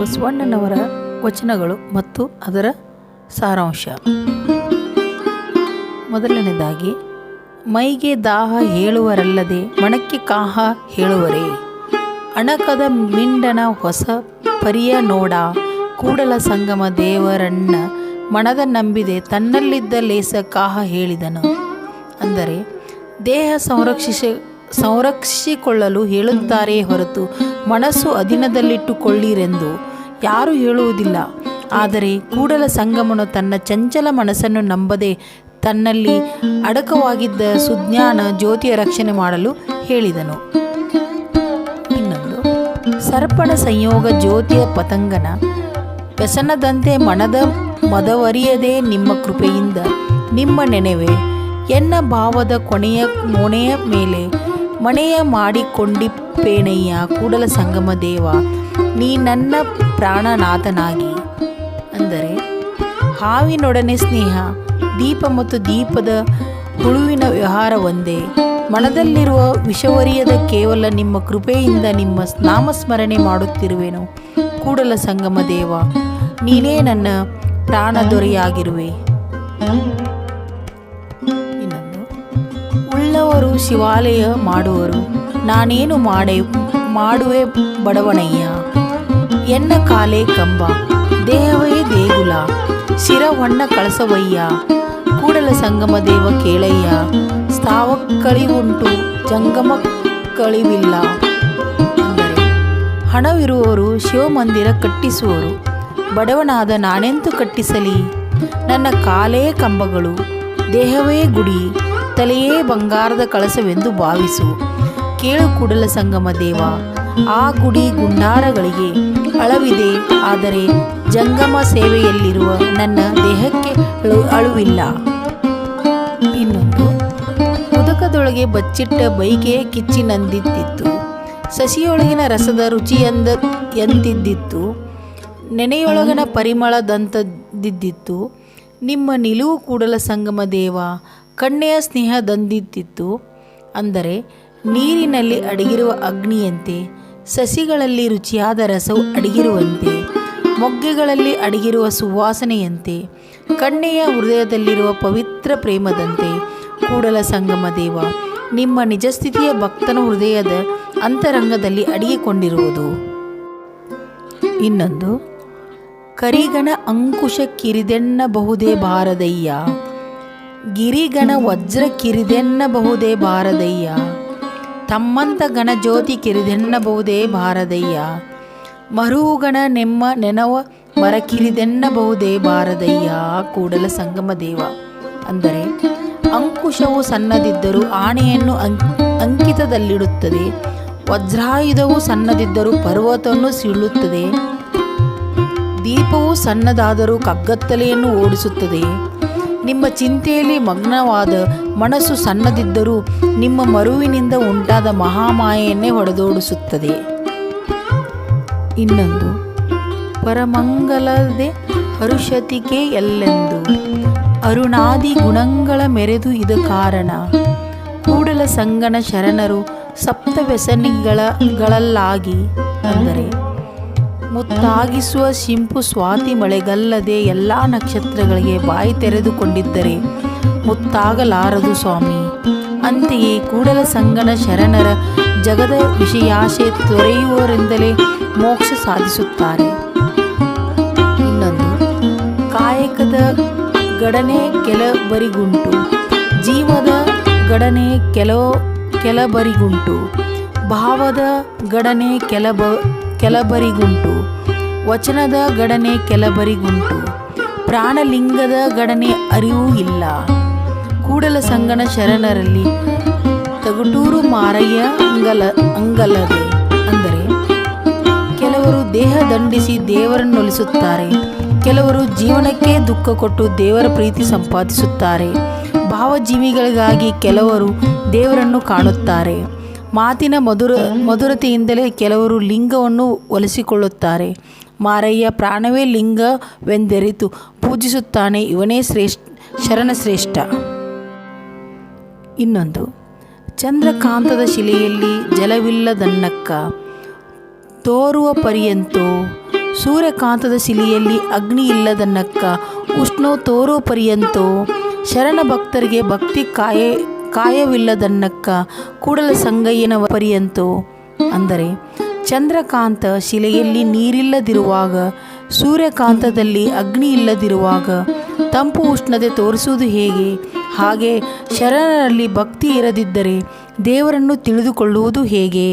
ಬಸವಣ್ಣನವರ ವಚನಗಳು ಮತ್ತು ಅದರ ಸಾರಾಂಶ. ಮೊದಲನೇದಾಗಿ ಮೈಗೆ ದಾಹ ಹೇಳುವರಲ್ಲದೆ ಮಣಕ್ಕೆ ಕಾಹ ಹೇಳುವರೇ. ಅಣಕದ ಮಿಂಡನ ಹೊಸ ಪರಿಯ ನೋಡ, ಕೂಡಲ ಸಂಗಮ ದೇವರಣ್ಣ ಮಣದ ನಂಬಿದೆ, ತನ್ನಲ್ಲಿದ್ದ ಲೇಸ ಕಾಹ ಹೇಳಿದನು. ಅಂದರೆ, ದೇಹ ಸಂರಕ್ಷಿಸಿ, ಸಂರಕ್ಷಿಸಿಕೊಳ್ಳಲು ಹೇಳುತ್ತಾರೆ ಹೊರತು ಮನಸ್ಸು ಅಧೀನದಲ್ಲಿಟ್ಟುಕೊಳ್ಳಿರೆಂದು. ಯಾರೂ ಹೇಳುವುದಿಲ್ಲ. ಆದರೆ ಕೂಡಲ ಸಂಗಮನು ತನ್ನ ಚಂಚಲ ಮನಸ್ಸನ್ನು ನಂಬದೆ ತನ್ನಲ್ಲಿ ಅಡಕವಾಗಿದ್ದ ಸುಜ್ಞಾನ ಜ್ಯೋತಿಯ ರಕ್ಷಣೆ ಮಾಡಲು ಹೇಳಿದನು. ಇನ್ನೊಂದು ಸರ್ಪಣ ಸಂಯೋಗ ಜ್ಯೋತಿಯ ಪತಂಗನ ವ್ಯಸನದಂತೆ ಮನದ ಮದವರಿಯದೇ ನಿಮ್ಮ ಕೃಪೆಯಿಂದ ನಿಮ್ಮ ನೆನೆವೆ, ಎನ್ನ ಭಾವದ ಕೊನೆಯ ಮೊನೆಯ ಮೇಲೆ ಮನೆಯ ಮಾಡಿಕೊಂಡಿಪ್ಪೇಣಯ್ಯ ಕೂಡಲ ಸಂಗಮ ದೇವ. ನೀ ನನ್ನ ಪ್ರಾಣನಾಥನಾಗಿ. ಅಂದರೆ ಹಾವಿನೊಡನೆ ಸ್ನೇಹ, ದೀಪ ಮತ್ತು ದೀಪದ ಹುಳುವಿನ ವ್ಯವಹಾರ ಒಂದೇ. ಮನದಲ್ಲಿರುವ ವಿಷವರಿಯದ ಕೇವಲ ನಿಮ್ಮ ಕೃಪೆಯಿಂದ ನಿಮ್ಮ ನಾಮಸ್ಮರಣೆ ಮಾಡುತ್ತಿರುವೆನು. ಕೂಡಲ ಸಂಗಮ ದೇವ, ನೀನೇ ನನ್ನ ಪ್ರಾಣ ದೊರೆಯಾಗಿರುವೆ ಉಳ್ಳವರು ಶಿವಾಲಯ ಮಾಡುವರು. ನಾನೇನು ಮಾಡೆ, ಮಾಡುವೆ ಬಡವಣಯ್ಯ ಎನ್ನ ಕಾಲೇ ಕಂಬ, ದೇಹವೇ ದೇಗುಲ ಶಿರವಣ್ಣ ಕಳಸವಯ್ಯ, ಕೂಡಲ ಸಂಗಮ ದೇವ ಕೇಳಯ್ಯ ಸ್ಥಾವಕ್ಕಳಿವುಂಟು ಜಂಗಮ ಕಳಿವಿಲ್ಲ. ಅಂದರೆ, ಹಣವಿರುವವರು ಶಿವಮಂದಿರ ಕಟ್ಟಿಸುವರು, ಬಡವನಾದ ನಾನೆಂತು ಕಟ್ಟಿಸಲಿ? ನನ್ನ ಕಾಲೇ ಕಂಬಗಳು, ದೇಹವೇ ಗುಡಿ, ತಲೆಯೇ ಬಂಗಾರದ ಕಳಸವೆಂದು ಭಾವಿಸು. ಕೇಳು ಕೂಡಲ ಸಂಗಮ ದೇವ ಆ ಗುಡಿ ಗುಂಡಾರಗಳಿಗೆ ಅಳವಿದೆ. ಆದರೆ ಜಂಗಮ ಸೇವೆಯಲ್ಲಿರುವ ನನ್ನ ದೇಹಕ್ಕೆ ಅಳು ಅಳುವಿಲ್ಲ. ಇನ್ನೊಂದು, ಮುದಕದೊಳಗೆ ಬಚ್ಚಿಟ್ಟ ಬೈಕೆ ಕಿಚ್ಚಿನಂದಿತ್ತಿತ್ತು ಸಸಿಯೊಳಗಿನ ರಸದ ರುಚಿಯಂದ ಎಂತಿದ್ದಿತ್ತು ನೆನೆಯೊಳಗಿನ ಪರಿಮಳದಂತದ್ದಿದ್ದಿತ್ತು ನಿಮ್ಮ ನಿಲುವು ಕೂಡಲ ಸಂಗಮ ದೇವ, ಕಣ್ಣೆಯ ಸ್ನೇಹದಂದಿದ್ದಿತ್ತು ಅಂದರೆ ನೀರಿನಲ್ಲಿ ಅಡಗಿರುವ ಅಗ್ನಿಯಂತೆ ಸಸಿಗಳಲ್ಲಿ ರುಚಿಯಾದ ರಸವು ಅಡಗಿರುವಂತೆ, ಮೊಗ್ಗೆಗಳಲ್ಲಿ ಅಡಗಿರುವ ಸುವಾಸನೆಯಂತೆ, ಕಣ್ಣೆಯ ಹೃದಯದಲ್ಲಿರುವ ಪವಿತ್ರ ಪ್ರೇಮದಂತೆ, ಕೂಡಲ ಸಂಗಮ ದೇವ, ನಿಮ್ಮ ನಿಜಸ್ಥಿತಿಯ ಭಕ್ತನ ಹೃದಯದ ಅಂತರಂಗದಲ್ಲಿ ಅಡಗಿಕೊಂಡಿರುವುದು. ಇನ್ನೊಂದು, ಕರಿಗಣ ಅಂಕುಶ ಕಿರಿದೆನ್ನಬಹುದೇ ಬಾರದಯ್ಯ ಗಿರಿಗಣ ವಜ್ರ ಕಿರಿದೆನ್ನಬಹುದೇ ಬಾರದಯ್ಯ ತಮ್ಮಂತ ಗಣ ಜ್ಯೋತಿ ಕಿರಿದೆನ್ನಬಹುದೇ ಭಾರದಯ್ಯ. ಮರುಗಣ ನೆಮ್ಮ ನೆನವ ಮರ ಕಿರಿದೆನ್ನಬಹುದೇ ಭಾರದಯ್ಯ. ಕೂಡಲ ಸಂಗಮ ದೇವ. ಅಂದರೆ ಅಂಕುಶವು ಸಣ್ಣದಿದ್ದರೂ ಆಣೆಯನ್ನು ಅಂಕಿತದಲ್ಲಿಡುತ್ತದೆ. ವಜ್ರಾಯುಧವು ಸಣ್ಣದಿದ್ದರೂ ಪರ್ವತವನ್ನು ಸೀಳುತ್ತದೆ. ದೀಪವು ಸಣ್ಣದಾದರೂ ಕಗ್ಗತ್ತಲೆಯನ್ನು ಓಡಿಸುತ್ತದೆ. ನಿಮ್ಮ ಚಿಂತೆಯಲ್ಲಿ ಮಗ್ನವಾದ ಮನಸ್ಸು ಸಣ್ಣದಿದ್ದರೂ ನಿಮ್ಮ ಮರುವಿನಿಂದ ಉಂಟಾದ ಮಹಾಮಾಯೆಯನ್ನೇ ಹೊಡೆದೋಡಿಸುತ್ತದೆ. ಇನ್ನೊಂದು, ಪರಮಂಗಲದೆ ಹರುಷತಿಕೆ ಎಲ್ಲೆಂದು. ಅರುಣಾದಿ ಗುಣಗಳ ಮೆರೆದು ಇದು ಕಾರಣ, ಕೂಡಲ ಸಂಗನ ಶರಣರು ಸಪ್ತ ವ್ಯಸನಿಗಳಗಳಲ್ಲಾಗಿ ಅಂದರೆ ಮುತ್ತಾಗಿಸುವ ಶಿಂಪು ಸ್ವಾತಿ ಮಳೆಗಲ್ಲದೆ ಎಲ್ಲ ನಕ್ಷತ್ರಗಳಿಗೆ ಬಾಯಿ ತೆರೆದುಕೊಂಡಿದ್ದರೆ ಮುತ್ತಾಗಲಾರದು ಸ್ವಾಮಿ. ಅಂತೆಯೇ ಕೂಡಲ ಸಂಗನ ಶರಣರ ಜಗದ ವಿಷಯಾಶೆ ತೊರೆಯುವರೆಂದಲೇ ಮೋಕ್ಷ ಸಾಧಿಸುತ್ತಾರೆ. ಇನ್ನೊಂದು, ಕಾಯಕದ ಗಡನೆ ಕೆಲಬರಿಗುಂಟು ಜೀವದ ಗಡನೆ ಕೆಲವು ಕೆಲಬರಿಗುಂಟು ಭಾವದ ಗಡನೆ ಕೆಲಬ ಕೆಲಬರಿಗುಂಟು. ವಚನದ ಗಡನೆ ಕೆಲಬರಿಗುಂಟು. ಪ್ರಾಣಲಿಂಗದ ಗಡನೆ ಅರಿವು ಇಲ್ಲ. ಕೂಡಲ ಸಂಗಣ ಶರಣರಲ್ಲಿ ತಗುಟೂರು ಮಾರಯ್ಯ ಅಂಗಲ, ಅಂಗಲದೆ. ಅಂದರೆ, ಕೆಲವರು ದೇಹ ದಂಡಿಸಿ ದೇವರನ್ನೊಲಿಸುತ್ತಾರೆ. ಕೆಲವರು ಜೀವನಕ್ಕೆ ದುಃಖ ಕೊಟ್ಟು ದೇವರ ಪ್ರೀತಿ ಸಂಪಾದಿಸುತ್ತಾರೆ. ಭಾವಜೀವಿಗಳಿಗಾಗಿ ಕೆಲವರು ದೇವರನ್ನು ಕಾಣುತ್ತಾರೆ. ಮಾತಿನ ಮಧುರ, ಮಧುರತೆಯಿಂದಲೇ ಕೆಲವರು ಲಿಂಗವನ್ನು ಒಲಿಸಿಕೊಳ್ಳುತ್ತಾರೆ. ಮಾರಯ್ಯ, ಪ್ರಾಣವೇ ಲಿಂಗವೆಂದೆರಿತು, ಪೂಜಿಸುತ್ತಾನೆ ಇವನೇ ಶ್ರೇಷ್ಠ, ಶರಣಶ್ರೇಷ್ಠ. ಇನ್ನೊಂದು, ಚಂದ್ರಕಾಂತದ ಶಿಲೆಯಲ್ಲಿ ಜಲವಿಲ್ಲದನ್ನಕ್ಕ, ತೋರುವ ಪರ್ಯಂತೋ, ಸೂರ್ಯಕಾಂತದ ಶಿಲೆಯಲ್ಲಿ ಅಗ್ನಿ ಇಲ್ಲದನ್ನಕ್ಕ ಉಷ್ಣೋ ತೋರುವ ಪರ್ಯಂತೋ ಶರಣ ಭಕ್ತರಿಗೆ ಭಕ್ತಿ ಕಾಯ ಕಾಯವಿಲ್ಲದನ್ನಕ್ಕ ಕೂಡಲ ಸಂಗಯ್ಯನ ಪರ್ಯಂತೋ ಅಂದರೆ ಚಂದ್ರಕಾಂತ ಶಿಲೆಯಲ್ಲಿ ನೀರಿಲ್ಲದಿರುವಾಗ, ಸೂರ್ಯಕಾಂತದಲ್ಲಿ ಅಗ್ನಿ ಇಲ್ಲದಿರುವಾಗ ತಂಪು ಉಷ್ಣತೆ ತೋರಿಸುವುದು ಹೇಗೆ? ಹಾಗೆ ಶರಣರಲ್ಲಿ ಭಕ್ತಿ ಇರದಿದ್ದರೆ ದೇವರನ್ನು ತಿಳಿದುಕೊಳ್ಳುವುದು ಹೇಗೆ?